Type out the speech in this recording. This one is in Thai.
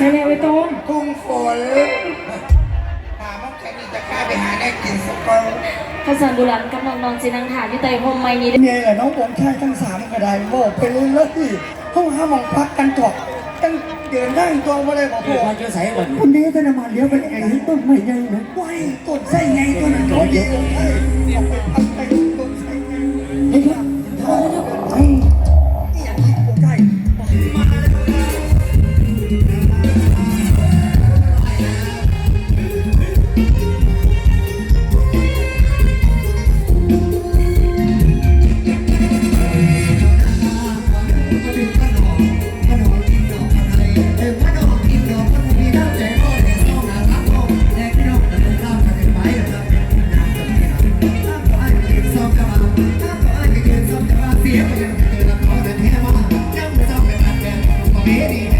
ส่แล้วไอ้ต้นทุ่งฝนถามว่าแค่นี้จะกล้าไปหาได้กินสักคนข้าวสารบุรันกำลังนอนจีนังถามที่ไต่พรมไม่นี้เมียกับน้องผมชายทั้งสามก็ได้โบอกไปเลยเลยห้องห้ามมองพักกันตอกตั้งเดินได้ตัวมาเลยบอกผมมันจะใส่ก่อนคนนี้จะนำมาเลี้ยวไปไอ้ต้นไม้ใหญ่นะว้ายต้นไส้ไงตัวนั้นร้อย Baby.